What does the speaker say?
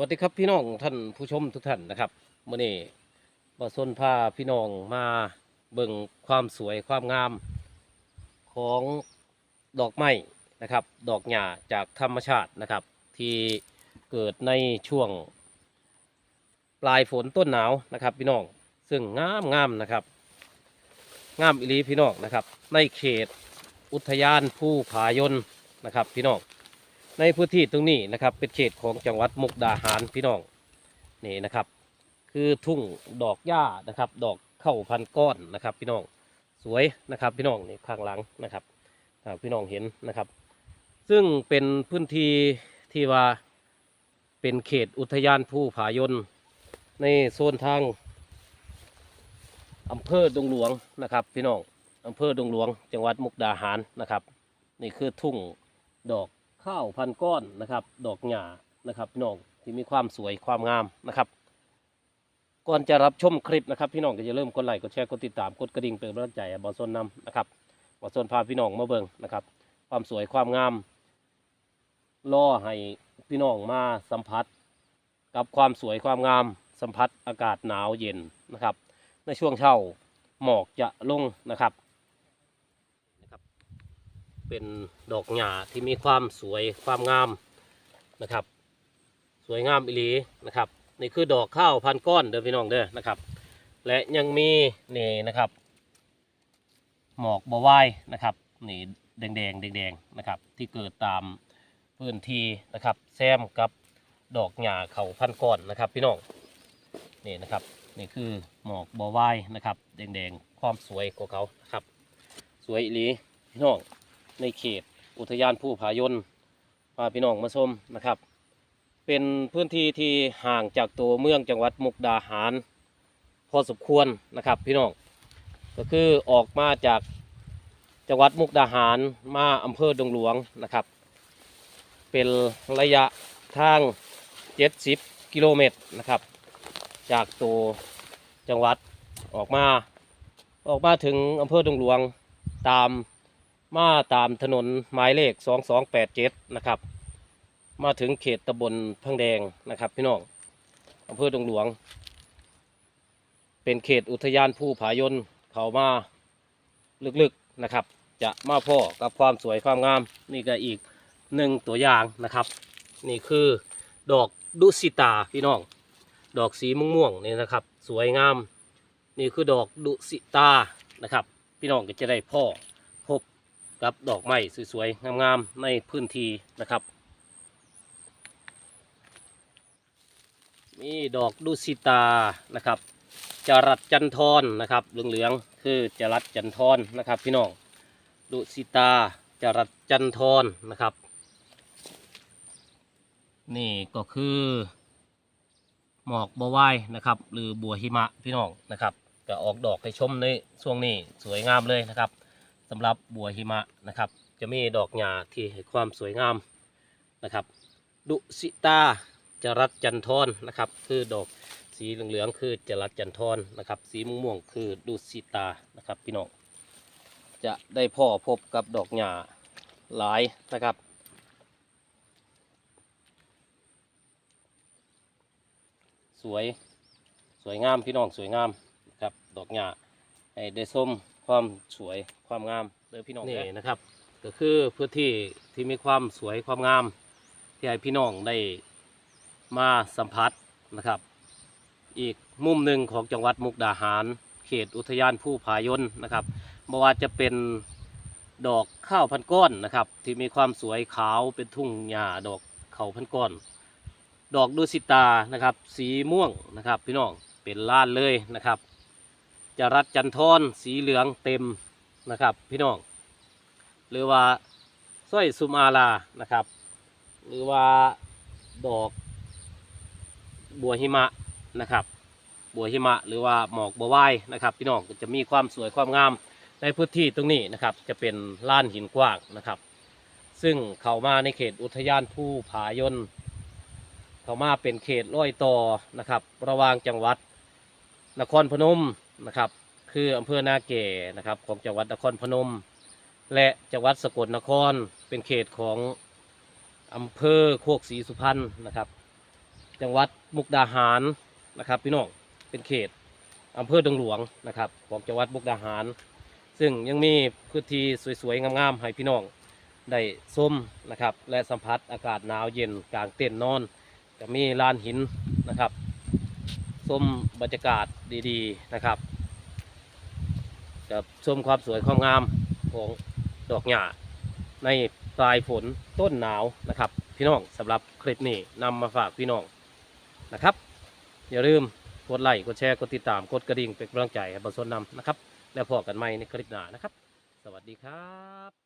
วัสดีครับพี่น้องท่านผู้ชมทุกท่านนะครับเมื่อนี้บอสนพาพี่น้องมาเบิ่งความสวยความงามของดอกไม้นะครับ ดอกหญ้าจากธรรมชาตินะครับ ที่เกิดในช่วง ปลายฝนต้นหนาวนะครับ พี่น้องซึ่งงามงามนะครับ งามอิลีพี่น้องนะครับ ในเขตอุทยานภูผายนนะครับ พี่น้อง ในพื้นที่ตรงนี้นะครับ เป็นเขตของจังหวัดมุกดาหารพี่น้องนี่นะครับ คือทุ่งดอกหญ้านะครับ ดอกเข้าพันก้อนนะครับ พี่น้องสวยนะครับ พี่น้องนี่ข้างหลังนะครับถ้าพี่น้องเห็นนะครับ ซึ่งเป็นพื้นที่ที่ว่าเป็นเขตอุทยานภูผายนในโซนทางอำเภอดงหลวงนะครับ พี่น้องอำเภอดงหลวง จังหวัดมุกดาหารนะครับ นี่คือทุ่งดอก ข้าวพันก้อนนะครับ ดอกหญ้านะครับพี่น้องที่มีความสวยความงามนะครับก่อนจะรับชมคลิปนะครับ พี่น้องก็จะเริ่มกดไลค์กดแชร์กดติดตามกดกระดิ่งเป็นกำลังใจบอสนนำนะครับบอสนพาพี่น้องมาเบิ่งนะครับ ความสวยความงามล่อให้พี่น้องมาสัมผัส กับความสวยความงาม สัมผัสอากาศหนาวเย็นนะครับ ในช่วงเช้าหมอกจะลงนะครับ เป็นดอกหญ้าที่มีความสวยความงามนะครับ สวยงามอิลีนะครับ นี่คือดอกข้าวพันก้อนเด้อพี่น้องเด้อนะครับ และยังมีนี่นะครับ หมอกบวายนะครับนี่แดงแดงๆแดงๆนะครับ ที่เกิดตามพื้นที่นะครับแซมกับดอกหญ้าเขาพันก้อนนะครับ พี่น้องนี่นะครับนี่คือหมอกบวายนะครับ แดงๆความสวยของเขานะครับ สวยอีหลีพี่น้อง ในเขตอุทยานผู้ผายนพาพี่น้องมาชมนะครับ เป็นพื้นที่ที่ห่างจากตัวเมืองจังหวัดมุกดาหาร พอสมควรนะครับพี่น้องก็คือออกมาจากจังหวัดมุกดาหารมาอำเภอดงหลวงนะครับ เป็นระยะทาง 70 กิโลเมตรนะครับ จากตัวจังหวัดออกมาออกมาถึงอำเภอดงหลวงตาม มาตามถนนหมายเลข 2287 นะครับ มาถึงเขตตำบลพังแดงนะครับ พี่น้องอำเภอดงหลวง เป็นเขตอุทยานผู้ผายนเขามาลึกๆนะครับ จะมาพ่อกับความสวยความงาม นี่ก็อีกหนึ่งตัวอย่างนะครับ นี่คือดอกดุสิตาพี่น้อง ดอกสีม่วงๆนี่นะครับ สวยงาม นี่คือดอกดุสิตานะครับ พี่น้องก็จะได้พ่อ กับดอกไม้สวยๆ งามๆ ในพื้นที่นะครับ มีดอกดุสิตานะครับจรัดจันทรนะครับเหลืองๆคือจรัดจันทรนะครับพี่น้องดุสิตาจรัดจันทรนะครับ นี่ก็คือหมอกบัววายนะครับ หรือบัวหิมะพี่น้องนะครับก็ออกดอกให้ชมในช่วงนี้สวยงามเลยนะครับ สำหรับบัวหิมะนะครับ จะมีดอกหญ้าที่ให้ความสวยงามนะครับ ดุสิตาจรัสจันทรนะครับ คือดอกสีเหลืองๆคือจรัสจันทรนะครับ สีม่วงๆคือดุสิตานะครับพี่น้องจะได้พ่อพบกับดอกหญ้าหลายนะครับ สวยสวยงามพี่น้องสวยงามนะครับดอกหญ้าให้ได้ส้ม ความสวยความงามเลยพี่น้องนี่นะครับ ก็คือพื้นที่ที่มีความสวยความงาม ที่ให้พี่น้องได้มาสัมผัสนะครับ อีกมุมหนึ่งของจังหวัดมุกดาหาร เขตอุทยานผู้ผายนนะครับไม่ว่าจะเป็นดอกข้าวพันก้อนนะครับ ที่มีความสวยขาวเป็นทุ่งหญ้าดอกเขาพันก้อน ดอกดูสิตานะครับ สีม่วงนะครับ พี่น้องเป็นล้านเลยนะครับ จรัดจันทรสีเหลืองเต็มนะครับ พี่น้อง หรือว่าสร้อยสุมาลานะครับ หรือว่าดอก บัวหิมะนะครับ บัวหิมะ หรือว่าหมอกบัววายนะครับ พี่น้องจะมีความสวยความงามในพื้นที่ตรงนี้นะครับ จะเป็นลานหินกว้างนะครับ ซึ่งเข้ามาในเขตอุทยานภูผายนเข้ามาเป็นเขตร้อยต่อนะครับ ระหว่างจังหวัดนครพนม นะครับ คืออำเภอนาเก่นะครับของจังหวัดนครพนม และจังหวัดสกลนครเป็นเขตของอำเภอโคกศรีสุพรรณนะครับ จังหวัดมุกดาหารนะครับพี่น้องเป็นเขตอำเภอดงหลวงนะครับของจังหวัดมุกดาหาร ซึ่งยังมีพื้นที่สวยๆงามๆให้พี่น้องได้ชมนะครับและสัมผัสอากาศหนาวเย็นกลางเต็นท์นอน จะมีลานหินนะครับ ชมบรรยากาศดีๆนะครับจะชมความสวยความงามของดอกหญ้าในปลายฝนต้นหนาวนะครับ พี่น้องสำหรับคลิปนี้นำมาฝากพี่น้องนะครับ อย่าลืมกดไลค์กดแชร์กดติดตามกดกระดิ่งเป็นกำลังใจให้บรรสนนำนะครับ แล้วพอกันใหม่ในคลิปหน้านะครับ สวัสดีครับ